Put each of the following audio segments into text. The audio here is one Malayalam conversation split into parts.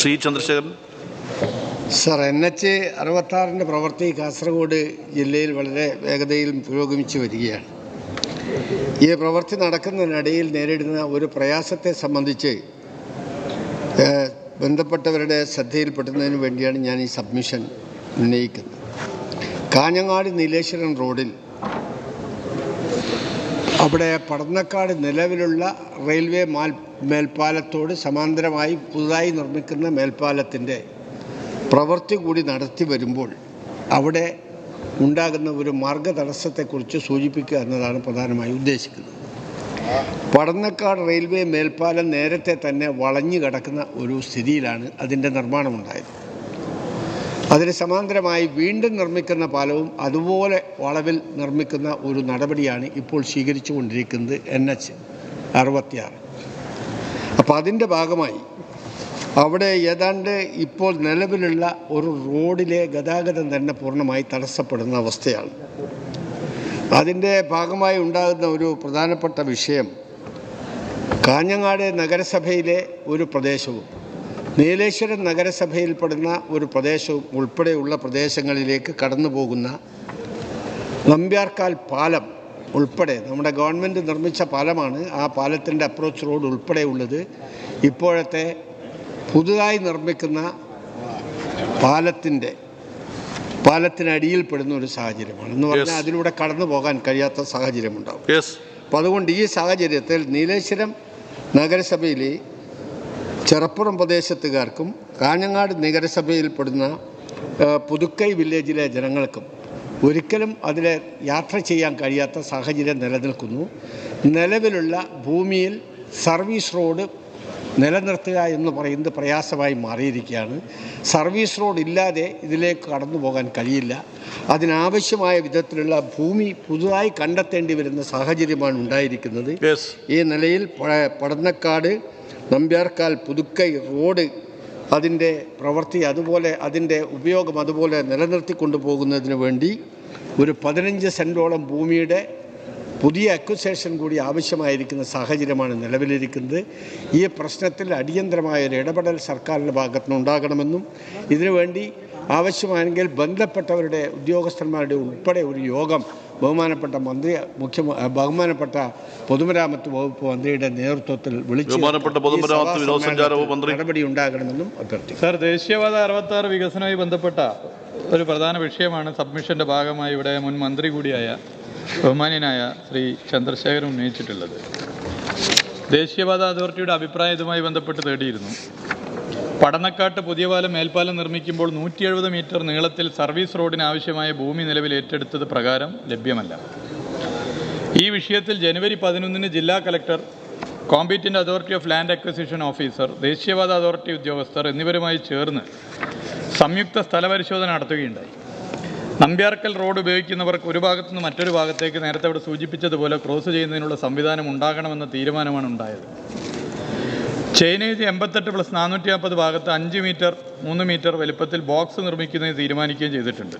Shri Chandrasekharan. Sir N H അറുപത്താറിന്റെ പ്രവൃത്തി കാസർഗോഡ് ജില്ലയിൽ വളരെ വേഗതയിൽ പുരോഗമിച്ചു വരികയാണ്. ഈ പ്രവൃത്തി നടക്കുന്നതിനിടയിൽ നേരിടുന്ന ഒരു പ്രയാസത്തെ സംബന്ധിച്ച് ബന്ധപ്പെട്ടവരുടെ ശ്രദ്ധയിൽപ്പെടുന്നതിന് വേണ്ടിയാണ് ഞാൻ ഈ സബ്മിഷൻ ഉന്നയിക്കുന്നത്. കാഞ്ഞങ്ങാട് നീലേശ്വരൻ റോഡിൽ അവിടെ പടന്നക്കാട് നിലവിലുള്ള റെയിൽവേ മാൽ മേൽപ്പാലത്തോട് സമാന്തരമായി പുതുതായി നിർമ്മിക്കുന്ന മേൽപ്പാലത്തിന്റെ പ്രവൃത്തി കൂടി നടത്തി വരുമ്പോൾ അവിടെ ഉണ്ടാകുന്ന ഒരു മാർഗ തടസ്സത്തെക്കുറിച്ച് സൂചിപ്പിക്കുക എന്നതാണ് പ്രധാനമായി ഉദ്ദേശിക്കുന്നത്. പടന്നക്കാട് റെയിൽവേ മേൽപ്പാലം നേരത്തെ തന്നെ വളഞ്ഞു കിടക്കുന്ന ഒരു സ്ഥിതിയിലാണ് അതിന്റെ നിർമ്മാണമുണ്ടായത്. അതിന് സമാന്തരമായി വീണ്ടും നിർമ്മിക്കുന്ന പാലവും അതുപോലെ വളവിൽ നിർമ്മിക്കുന്ന ഒരു നടപടിയാണ് ഇപ്പോൾ സ്വീകരിച്ചു കൊണ്ടിരിക്കുന്നത് എൻ എച്ച് അറുപത്തിയാറ്. അപ്പോൾ അതിന്റെ ഭാഗമായി അവിടെ ഏതാണ്ട് ഇപ്പോൾ നിലവിലുള്ള ഒരു റോഡിലെ ഗതാഗതം തന്നെ പൂർണമായി തടസ്സപ്പെടുന്ന അവസ്ഥയാണ്. അതിന്റെ ഭാഗമായി ഉണ്ടാകുന്ന ഒരു പ്രധാനപ്പെട്ട വിഷയം കാഞ്ഞങ്ങാട് നഗരസഭയിലെ ഒരു പ്രദേശവും നീലേശ്വരം നഗരസഭയിൽപ്പെടുന്ന ഒരു പ്രദേശവും ഉൾപ്പെടെയുള്ള പ്രദേശങ്ങളിലേക്ക് കടന്നു പോകുന്ന നമ്പ്യാർക്കാൽ പാലം ഉൾപ്പെടെ നമ്മുടെ ഗവൺമെന്റ് നിർമ്മിച്ച പാലമാണ് ആ പാലത്തിന്റെ അപ്രോച്ച് റോഡ് ഉൾപ്പെടെ ഉള്ളത്. ഇപ്പോഴത്തെ പുതുതായി നിർമ്മിക്കുന്ന പാലത്തിന്റെ പാലത്തിനടിയിൽ പെടുന്ന ഒരു സാഹചര്യമാണ്. എന്ന് പറഞ്ഞാൽ അതിലൂടെ കടന്നു പോകാൻ കഴിയാത്ത സാഹചര്യമുണ്ടാവും. യെസ് അപ്പം അതുകൊണ്ട് ഈ സാഹചര്യത്തിൽ നീലേശ്വരം നഗരസഭയിലെ ചെറപ്പുറം പ്രദേശത്തുകാർക്കും കാഞ്ഞങ്ങാട് നഗരസഭയിൽപ്പെടുന്ന പുതുക്കൈ വില്ലേജിലെ ജനങ്ങൾക്കും ഒരിക്കലും അതിൽ യാത്ര ചെയ്യാൻ കഴിയാത്ത സാഹചര്യം നിലനിൽക്കുന്നു. നിലവിലുള്ള ഭൂമിയിൽ സർവീസ് റോഡ് നിലനിർത്തുക എന്ന് പറയുന്നത് പ്രയാസമായി മാറിയിരിക്കുകയാണ്. സർവീസ് റോഡ് ഇല്ലാതെ ഇതിലേക്ക് കടന്നു പോകാൻ കഴിയില്ല. അതിനാവശ്യമായ വിധത്തിലുള്ള ഭൂമി പുതുതായി കണ്ടെത്തേണ്ടി വരുന്ന സാഹചര്യമാണ് ഉണ്ടായിരിക്കുന്നത്. ഈ നിലയിൽ പടന്നക്കാട് നമ്പ്യാർക്കാൽ പുതുക്കൈ റോഡ് അതിന്റെ പ്രവൃത്തി അതുപോലെ അതിന്റെ ഉപയോഗം അതുപോലെ നിലനിർത്തിക്കൊണ്ടു പോകുന്നതിന് വേണ്ടി ഒരു പതിനഞ്ച് സെന്റോളം ഭൂമിയുടെ പുതിയ അക്വിസേഷൻ കൂടി ആവശ്യമായിരിക്കുന്ന സാഹചര്യമാണ് നിലവിലിരിക്കുന്നത് ഈ പ്രശ്നത്തിൽ അടിയന്തരമായ ഒരു ഇടപെടൽ സർക്കാരിന്റെ ഭാഗത്തുനിന്ന് ഉണ്ടാകണമെന്നും ഇതിനുവേണ്ടി ആവശ്യമാണെങ്കിൽ ബന്ധപ്പെട്ടവരുടെ ഉദ്യോഗസ്ഥന്മാരുടെ ഉൾപ്പെടെ ഒരു യോഗം ബഹുമാനപ്പെട്ട മന്ത്രി മുഖ്യ ബഹുമാനപ്പെട്ട പൊതുമരാമത്ത് വകുപ്പ് മന്ത്രിയുടെ നേതൃത്വത്തിൽ വിളിച്ചു പൊതുമരാമത്ത് ഈ വകുപ്പ് മന്ത്രി. നടപടി ഉണ്ടാകണമെന്നും അഭ്യർത്ഥിക്കും സാർ ദേശീയപാത അറുപത്തി ആറ് വികസനവുമായി ബന്ധപ്പെട്ട ഒരു പ്രധാന വിഷയമാണ് സബ്മിഷന്റെ ഭാഗമായി ഇവിടെ മുൻ മന്ത്രി കൂടിയായ ബഹുമാന്യനായ ശ്രീ ചന്ദ്രശേഖരൻ ഉന്നയിച്ചിട്ടുള്ളത്. ദേശീയപാത അതോറിറ്റിയുടെ അഭിപ്രായം ഇതുമായി ബന്ധപ്പെട്ട് തേടിയിരുന്നു. പടന്നക്കാട്ട് പുതിയ പാലം മേൽപ്പാലം നിർമ്മിക്കുമ്പോൾ നൂറ്റി എഴുപത് മീറ്റർ നീളത്തിൽ സർവീസ് റോഡിന് ആവശ്യമായ ഭൂമി നിലവിൽ ഏറ്റെടുത്തത് പ്രകാരം ലഭ്യമല്ല. ഈ വിഷയത്തിൽ ജനുവരി പതിനൊന്നിന് ജില്ലാ collector competent authority of land acquisition officer ദേശീയപാത അതോറിറ്റി ഉദ്യോഗസ്ഥർ എന്നിവരുമായി ചേർന്ന് സംയുക്ത സ്ഥലപരിശോധന നടത്തുകയുണ്ടായി. നമ്പ്യാർക്കൽ റോഡ് ഉപയോഗിക്കുന്നവർക്ക് ഒരു ഭാഗത്തുനിന്ന് മറ്റൊരു ഭാഗത്തേക്ക് നേരത്തെ അവിടെ സൂചിപ്പിച്ചതുപോലെ ക്രോസ് ചെയ്യുന്നതിനുള്ള സംവിധാനം ഉണ്ടാകണമെന്ന തീരുമാനമാണ് ഉണ്ടായത്. ചൈനേജ് എൺപത്തെട്ട് പ്ലസ് നാനൂറ്റി നാൽപ്പത് ഭാഗത്ത് അഞ്ച് മീറ്റർ മൂന്ന് മീറ്റർ വലിപ്പത്തിൽ ബോക്സ് നിർമ്മിക്കുന്നതിന് തീരുമാനിക്കുകയും ചെയ്തിട്ടുണ്ട്.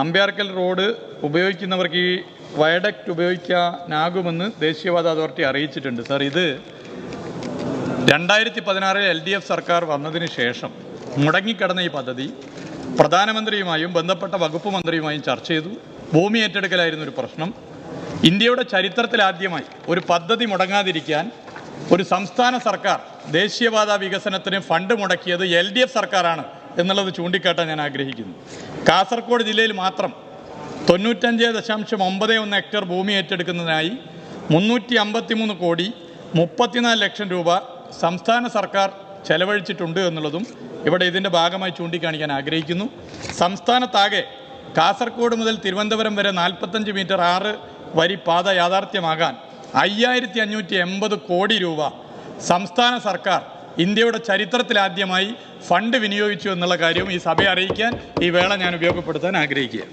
നമ്പ്യാർക്കൽ റോഡ് ഉപയോഗിക്കുന്നവർക്ക് ഈ വയഡക്റ്റ് ഉപയോഗിക്കാനാകുമെന്ന് ദേശീയവാദ അതോറിറ്റി അറിയിച്ചിട്ടുണ്ട്. സാർ ഇത് രണ്ടായിരത്തി പതിനാറിൽ എൽ ഡി എഫ് സർക്കാർ വന്നതിന് ശേഷം മുടങ്ങിക്കിടന്ന ഈ പദ്ധതി പ്രധാനമന്ത്രിയുമായും ബന്ധപ്പെട്ട വകുപ്പ് മന്ത്രിയുമായും ചർച്ച ചെയ്തു. ഭൂമി ഏറ്റെടുക്കലായിരുന്നു ഒരു പ്രശ്നം. ഇന്ത്യയുടെ ചരിത്രത്തിലാദ്യമായി ഒരു പദ്ധതി മുടങ്ങാതിരിക്കാൻ ഒരു സംസ്ഥാന സർക്കാർ ദേശീയപാത വികസനത്തിന് ഫണ്ട് മുടക്കിയത് എൽ ഡി എഫ് സർക്കാരാണ് എന്നുള്ളത് ചൂണ്ടിക്കാട്ടാൻ ഞാൻ ആഗ്രഹിക്കുന്നു. കാസർഗോഡ് ജില്ലയിൽ മാത്രം തൊണ്ണൂറ്റഞ്ച് ദശാംശം ഒമ്പത് ഒന്ന് ഹെക്ടർ ഭൂമി ഏറ്റെടുക്കുന്നതിനായി മുന്നൂറ്റി അമ്പത്തി മൂന്ന് കോടി മുപ്പത്തിനാല് ലക്ഷം രൂപ സംസ്ഥാന സർക്കാർ ചെലവഴിച്ചിട്ടുണ്ട് എന്നുള്ളതും ഇവിടെ ഇതിന്റെ ഭാഗമായി ചൂണ്ടിക്കാണിക്കാൻ ആഗ്രഹിക്കുന്നു. സംസ്ഥാനത്താകെ കാസർഗോഡ് മുതൽ തിരുവനന്തപുരം വരെ നാൽപ്പത്തഞ്ച് മീറ്റർ ആറ് വരി പാത യാഥാർത്ഥ്യമാകാൻ അയ്യായിരത്തി അഞ്ഞൂറ്റി എൺപത് കോടി രൂപ സംസ്ഥാന സർക്കാർ ഇന്ത്യയുടെ ചരിത്രത്തിലാദ്യമായി ഫണ്ട് വിനിയോഗിച്ചു എന്നുള്ള കാര്യവും ഈ സഭയെ അറിയിക്കാൻ ഈ വേള ഞാൻ ഉപയോഗപ്പെടുത്താൻ ആഗ്രഹിക്കുക